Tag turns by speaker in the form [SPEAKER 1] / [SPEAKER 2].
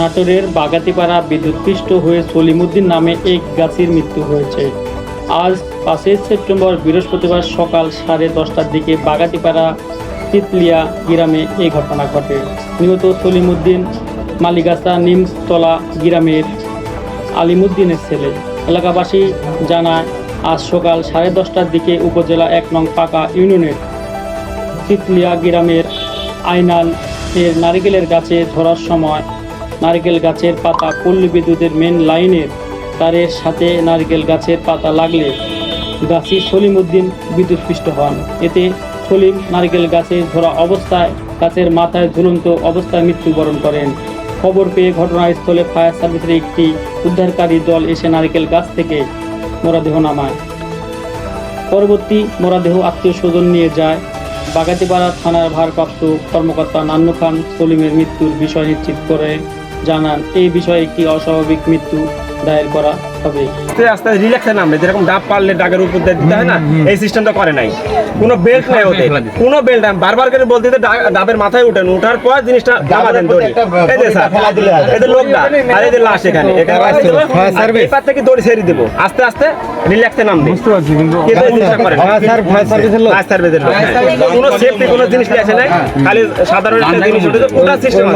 [SPEAKER 1] নাটোরের বাগাতিপাড়া বিদ্যুৎপৃষ্ট হয়ে সলিমুদ্দিন নামে এক গাছির মৃত্যু হয়েছে। আজ পাঁচই সেপ্টেম্বর বৃহস্পতিবার সকাল সাড়ে দশটার দিকে বাগাতিপাড়া তিতলিয়া গ্রামে এই ঘটনা ঘটে। নিহত সলিমুদ্দিন মালিগাছা নিমতলা গ্রামের আলিমুদ্দিনের ছেলে। এলাকাবাসী জানায়, আজ সকাল সাড়ে দশটার দিকে উপজেলা এক নং পাকা ইউনিয়নের তিতলিয়া গ্রামের আইনাল এর নারিকেলের গাছে ধরার সময় নারিকেল গাছের পাতা পল্লী বিদ্যুতের মেন লাইনের তারের সাথে নারকেল গাছের পাতা লাগলে গাছি সলিমউদ্দিন বিদ্যুৎপৃষ্ট হন। এতে সলিম নারকেল গাছে ধরা অবস্থায় গাছের মাথায় ঝুলন্ত অবস্থায় মৃত্যুবরণ করেন। খবর পেয়ে ঘটনাস্থলে ফায়ার সার্ভিসের একটি উদ্ধারকারী দল এসে নারকেল গাছ থেকে মরদেহ নামায়। পরবর্তী মরদেহ আত্মীয় স্বজন নিয়ে যায়। বাগাতিপাড়া থানার ভারপ্রাপ্ত কর্মকর্তা নান্নু খান সলিমের মৃত্যুর বিষয় নিশ্চিত করে জানান এই বিষয়ে একটি অস্বাভাবিক মৃত্যু দায়ের করা হবে?
[SPEAKER 2] আস্তে আস্তে রিল্যাক্সে নামবে যেরকম ডাব পারলে ডাকের উপর দিয়ে দিতে হয় না এই সিস্টেমটা করে নাই। কোনো বেল্ট নাই ওদের কোনো বেল্ট নাই। বারবার করে বলতে ডা- ডাবের মাথায় উঠেন ওঠার পর জিনিসটা নামা দেন দড়ি। এই যে স্যার এই যে লোকটা আর এই যে লাশ এখানে দেবো এই পার থেকে দড়ি ছেড়ে দেবো। আস্তে আস্তে রিল্যাক্সে নামবে। বুঝতে পারছি কিন্তু এই জিনিসটা করে না। ফায়ার সার্ভিসের লোক। হ্যাঁ। কোনো সেফটি কোনো জিনিস নিয়ে আসে নাই। খালি সাধারণ একটা জিনিস ওটা সিস্টেম